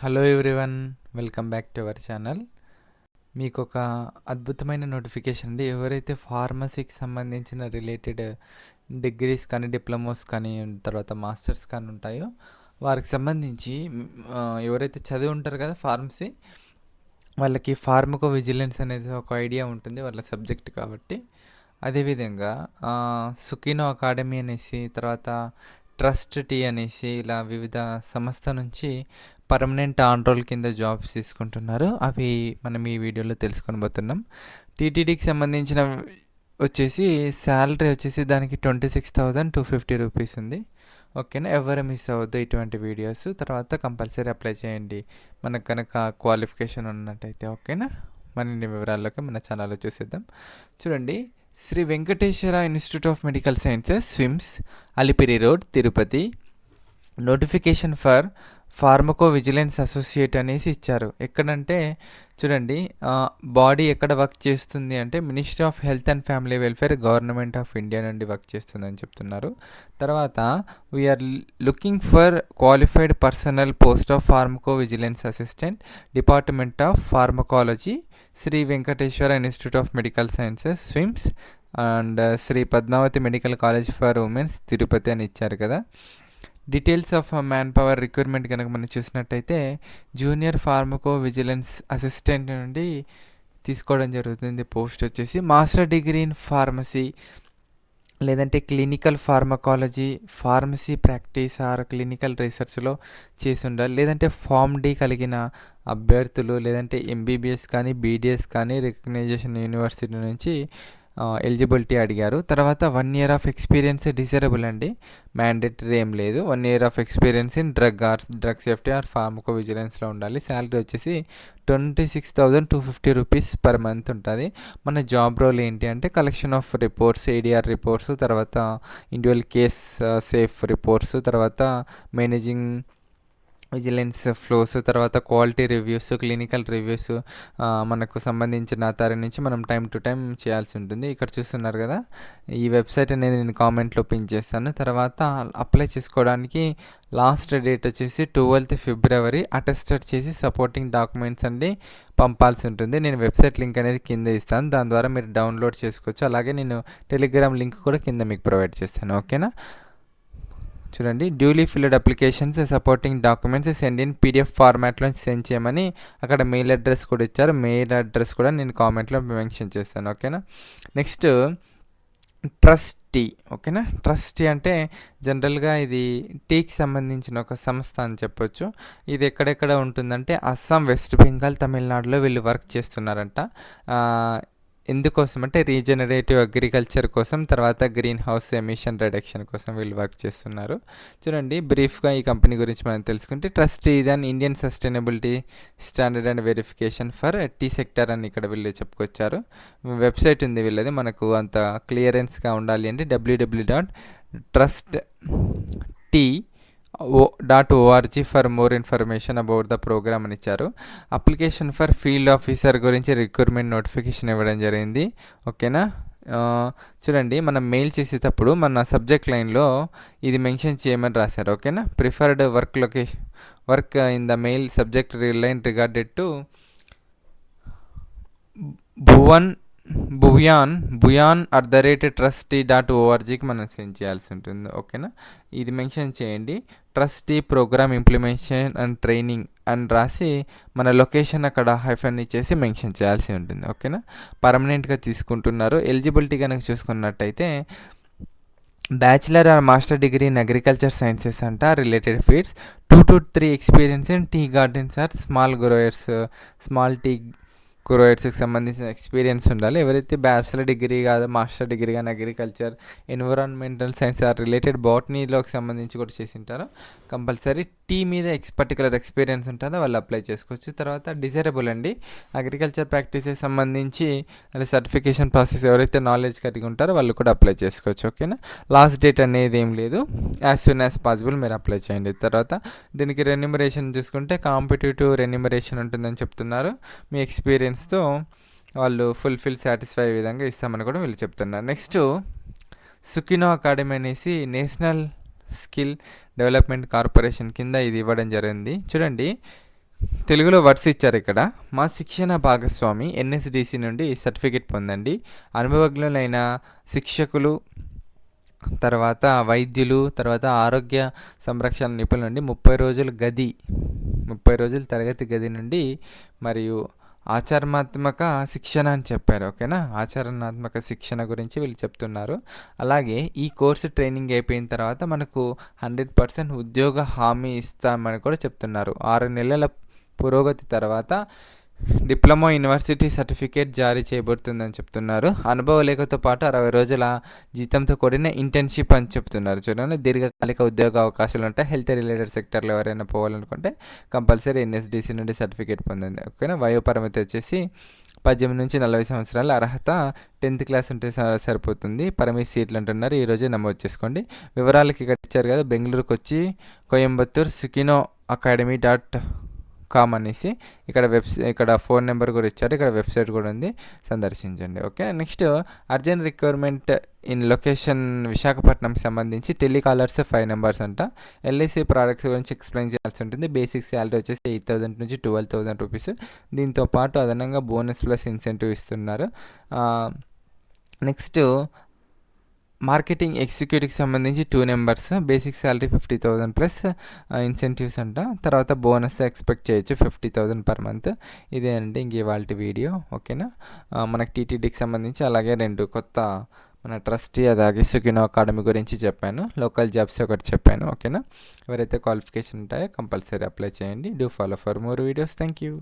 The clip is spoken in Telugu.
Hello everyone welcome back to our channel మీకు ఒక అద్భుతమైన నోటిఫికేషన్ అండి. ఎవరైతే ఫార్మసీకి సంబంధించిన రిలేటెడ్ డిగ్రీస్ కానీ డిప్లొమోస్ కానీ తర్వాత మాస్టర్స్ కానీ ఉంటాయో వారికి సంబంధించి ఎవరైతే చదివి ఉంటారు కదా ఫార్మసీ వాళ్ళకి ఫార్మకో విజిలెన్స్ అనేది ఒక ఐడియా ఉంటుంది వాళ్ళ సబ్జెక్ట్ కాబట్టి. అదేవిధంగా సుకినో అకాడమీ అనేసి తర్వాత ట్రస్ట్ టీ అనేసి ఇలా వివిధ సంస్థ నుంచి పర్మనెంట్ ఆన్ రోల్ కింద జాబ్స్ తీసుకుంటున్నారు. అవి మనం ఈ వీడియోలో తెలుసుకొని పోతున్నాం. టీటీడీకి సంబంధించిన వచ్చేసి శాలరీ వచ్చేసి దానికి twenty six thousand two fifty rupees ఉంది. ఓకేనా? ఎవరు మిస్ అవ్వద్దు ఇటువంటి వీడియోస్. తర్వాత కంపల్సరీ అప్లై చేయండి. మనకు కనుక క్వాలిఫికేషన్ ఉన్నట్టయితే ఓకేనా? మరిన్ని వివరాల్లోకి మన ఛానల్లో చూసేద్దాం. చూడండి Sri Venkateswara institute of medical sciences SVIMS Alipiri road Tirupati. Notification for pharmacovigilance associate అనేసి ఇచ్చారు. ఎక్కడంటే చూడండి బాడీ ఎక్కడ వర్క్ చేస్తుంది అంటే ministry of health and family welfare government of India నుండి వర్క్ చేస్తుందని చెప్తున్నారు. తర్వాత we're looking for qualified personnel post of pharmacovigilance assistant department of pharmacology Sri Venkateswara institute of medical sciences SVIMS and Sri Padmavati medical college for women's Tirupati అని ఇచ్చారు కదా. Details of man power recruitment కనుక మనం చూసినట్టయితే జూనియర్ ఫార్మకో విజిలెన్స్ అసిస్టెంట్ నుండి తీసుకోవడం జరుగుతుంది. పోస్ట్ వచ్చేసి మాస్టర్ డిగ్రీ ఇన్ ఫార్మసీ లేదంటే clinical pharmacology pharmacy practice or clinical రీసెర్చ్లో చేసి ఉండాలి. లేదంటే ఫామ్ డి కలిగిన అభ్యర్థులు లేదంటే ఎంబీబీఎస్ కానీ బీడిఎస్ కానీ రికగ్నైజేషన్ యూనివర్సిటీ నుంచి ఎలిజిబిలిటీ అడిగారు. తర్వాత one year of experience desirable అండి. మ్యాండేటరీ ఏం లేదు. One year of experience in drug or drug safety or pharmaco విజిలెన్స్లో ఉండాలి. శాలరీ వచ్చేసి twenty six thousand two fifty rupees per month ఉంటుంది. మన జాబ్ రోల్ ఏంటి అంటే collection of reports ADR reports తర్వాత ఇండివిజువల్ కేస్ సేఫ్ రిపోర్ట్స్ తర్వాత మేనేజింగ్ విజిలెన్స్ ఫ్లోస్ తర్వాత క్వాలిటీ రివ్యూస్ క్లినికల్ రివ్యూస్ మనకు సంబంధించిన తరి నుంచి మనం టైం టు టైం చేయాల్సి ఉంటుంది. ఇక్కడ చూస్తున్నారు కదా ఈ వెబ్సైట్ అనేది నేను కామెంట్లో పిన్ చేస్తాను. తర్వాత అప్లై చేసుకోవడానికి లాస్ట్ డేట్ వచ్చేసి ట్వెల్త్ ఫిబ్రవరి అటెస్టెడ్ చేసి సపోర్టింగ్ డాక్యుమెంట్స్ అండి పంపాల్సి ఉంటుంది. నేను వెబ్సైట్ లింక్ అనేది కింద ఇస్తాను. దాని ద్వారా మీరు డౌన్లోడ్ చేసుకోవచ్చు. అలాగే నేను టెలిగ్రామ్ లింక్ కూడా కింద మీకు ప్రొవైడ్ చేస్తాను. ఓకేనా? చూడండి. Duly filled applications supporting documents send in PDF ఫార్మాట్లో సెండ్ చేయమని అక్కడ మెయిల్ అడ్రస్ కూడా ఇచ్చారు. మెయిల్ అడ్రస్ కూడా నేను కామెంట్లో మెన్షన్ చేస్తాను. ఓకేనా నెక్స్ట్ ట్రస్టీ ఓకేనా ట్రస్టీ అంటే జనరల్గా ఇది టీకి సంబంధించిన ఒక సంస్థ అని చెప్పొచ్చు. ఇది ఎక్కడెక్కడ ఉంటుందంటే అస్సాం వెస్ట్ బెంగాల్ తమిళనాడులో వీళ్ళు వర్క్ చేస్తున్నారంట. ఎందుకోసం అంటే రీజనరేటివ్ అగ్రికల్చర్ కోసం తర్వాత గ్రీన్ హౌస్ ఎమిషన్ రిడక్షన్ కోసం వీళ్ళు వర్క్ చేస్తున్నారు. చూడండి బ్రీఫ్గా ఈ కంపెనీ గురించి మనం తెలుసుకుంటే trust is and Indian sustainability standard and verification for tea sector అని ఇక్కడ వీళ్ళు చెప్పుకొచ్చారు. వెబ్సైట్ ఉంది వీళ్ళది మనకు అంత క్లియరెన్స్గా ఉండాలి అంటే WWW dot trust tea O dot ORG for more information about the program అని ఇచ్చారు. అప్లికేషన్ ఫర్ ఫీల్డ్ ఆఫీసర్ గురించి రిక్రూట్మెంట్ నోటిఫికేషన్ ఇవ్వడం జరిగింది. ఓకేనా? చూడండి మనం మెయిల్ చేసేటప్పుడు మన సబ్జెక్ట్ లైన్లో ఇది మెన్షన్ చేయమని రాశారు. ఓకేనా? Preferred work location work in the mail subject line regarded to Bhuvan Bhuyan Bhuyan at the rate trustee dot ఓఆర్జీకి మనం సెండ్ చేయాల్సి ఉంటుంది ఓకేనా ఇది మెన్షన్ చేయండి. Trustee program implementation and training అని రాసి మన లొకేషన్ అక్కడ హైఫన్ ఇచ్చేసి మెన్షన్ చేయాల్సి ఉంటుంది ఓకేనా పర్మనెంట్గా తీసుకుంటున్నారు. ఎలిజిబిలిటీ కనుక చూసుకున్నట్టయితే bachelor or master degree in agriculture sciences అంట related fields two to three experience in tea gardens or small growers small tea గ్రోయర్స్కి సంబంధించిన ఎక్స్పీరియన్స్ ఉండాలి. ఎవరైతే బ్యాచిలర్ డిగ్రీ కాదు మాస్టర్ డిగ్రీ కానీ agriculture environmental science or related బాటనీలోకి సంబంధించి కూడా చేసి ఉంటారో కంపల్సరీ టీ మీద ఎక్స్ పర్టికులర్ ఎక్స్పీరియన్స్ ఉంటుందో వాళ్ళు అప్లై చేసుకోవచ్చు. తర్వాత డిజైరబుల్ అండి. అగ్రికల్చర్ ప్రాక్టీసెస్ సంబంధించి అలా సర్టిఫికేషన్ ప్రాసెస్ ఎవరైతే నాలెడ్జ్ కలిగి ఉంటారో వాళ్ళు కూడా అప్లై చేసుకోవచ్చు ఓకేనా? లాస్ట్ డేట్ అనేది ఏం లేదు. యాజ్ సూన్ యాజ్ పాసిబుల్ మీరు అప్లై చేయండి. తర్వాత దీనికి రెన్యూమరేషన్ చూసుకుంటే కాంపిటేటివ్ రెన్యూమరేషన్ ఉంటుందని చెప్తున్నారు. మీ ఎక్స్పీరియన్స్ ఎక్స్పీరియన్స్తో వాళ్ళు ఫుల్ఫిల్ సాటిస్ఫై విధంగా ఇస్తామని కూడా వీళ్ళు చెప్తున్నారు. నెక్స్ట్ సుకినో అకాడమీ అనేసి నేషనల్ స్కిల్ డెవలప్మెంట్ కార్పొరేషన్ కింద ఇది ఇవ్వడం జరిగింది. చూడండి తెలుగులో వర్డ్స్ ఇచ్చారు ఇక్కడ. మా శిక్షణ భాగస్వామి ఎన్ఎస్డిసి నుండి సర్టిఫికేట్ పొందండి. అనుభవజ్ఞులైన శిక్షకులు తర్వాత వైద్యులు తర్వాత ఆరోగ్య సంరక్షణ నిపుణుల నుండి ముప్పై రోజుల గది ముప్పై రోజుల తరగతి గది నుండి మరియు ఆచరణాత్మక శిక్షణ అని చెప్పారు ఓకేనా? ఆచరణాత్మక శిక్షణ గురించి వీళ్ళు చెప్తున్నారు. అలాగే ఈ కోర్సు ట్రైనింగ్ అయిపోయిన తర్వాత మనకు హండ్రెడ్ పర్సెంట్ ఉద్యోగ హామీ ఇస్తామని కూడా చెప్తున్నారు. ఆరు నెలల పురోగతి తర్వాత డిప్లొమా యూనివర్సిటీ సర్టిఫికేట్ జారీ చేయబడుతుందని చెప్తున్నారు. అనుభవ లేఖతో పాటు అరవై రోజుల జీతంతో కూడిన ఇంటర్న్షిప్ అని చెప్తున్నారు. చూడండి దీర్ఘకాలిక ఉద్యోగ అవకాశాలు ఉంటాయి హెల్త్ రిలేటెడ్ సెక్టర్లో ఎవరైనా పోవాలనుకుంటే కంపల్సరీ ఎన్ఎస్డిసి నుండి సర్టిఫికేట్ పొందండి. ఓకేనా? వయోపరిమితి వచ్చేసి పద్దెనిమిది నుంచి నలభై సంవత్సరాల అర్హత టెన్త్ క్లాస్ ఉంటే స- సరిపోతుంది. పరిమితి సీట్లు అంటున్నారు. ఈరోజే నమోదు చేసుకోండి. వివరాలకి ఇక్కడ ఇచ్చారు కదా బెంగళూరుకు వచ్చి Coimbatore Sukino academy dot com అనేసి ఇక్కడ వెబ్ ఇక్కడ ఫోన్ నెంబర్ కూడా ఇచ్చారు. ఇక్కడ వెబ్సైట్ కూడా ఉంది. సందర్శించండి. Okay? Next urgent requirement in location Visakhapatnam సంబంధించి టెలికాలర్స్ ఫైవ్ నెంబర్స్ అంట. ఎల్ఐసి ప్రోడక్ట్స్ గురించి ఎక్స్ప్లెయిన్ చేయాల్సి ఉంటుంది. బేసిక్ శాలరీ వచ్చేసి ఎయిట్ థౌసండ్ నుంచి ట్వెల్వ్ థౌసండ్ రూపీస్. దీంతో పాటు అదనంగా బోనస్ ప్లస్ ఇన్సెంటివ్ ఇస్తున్నారు. నెక్స్ట్ మార్కెటింగ్ ఎగ్జిక్యూటివ్కి సంబంధించి two numbers basic salary fifty thousand plus incentives అంట. తర్వాత బోనస్ ఎక్స్పెక్ట్ చేయొచ్చు ఫిఫ్టీ థౌజండ్ పర్ మంత్. ఇదేనండి ఇంక ఇవాళ వీడియో ఓకేనా? మనకి టీటీడీకి సంబంధించి అలాగే రెండు కొత్త మన ట్రస్టీ అలాగే సుకినో అకాడమీ గురించి చెప్పాను. లోకల్ జాబ్స్ ఒకటి చెప్పాను ఓకేనా? ఎవరైతే క్వాలిఫికేషన్ ఉంటాయో కంపల్సరీ అప్లై చేయండి. Do follow for more videos. Thank you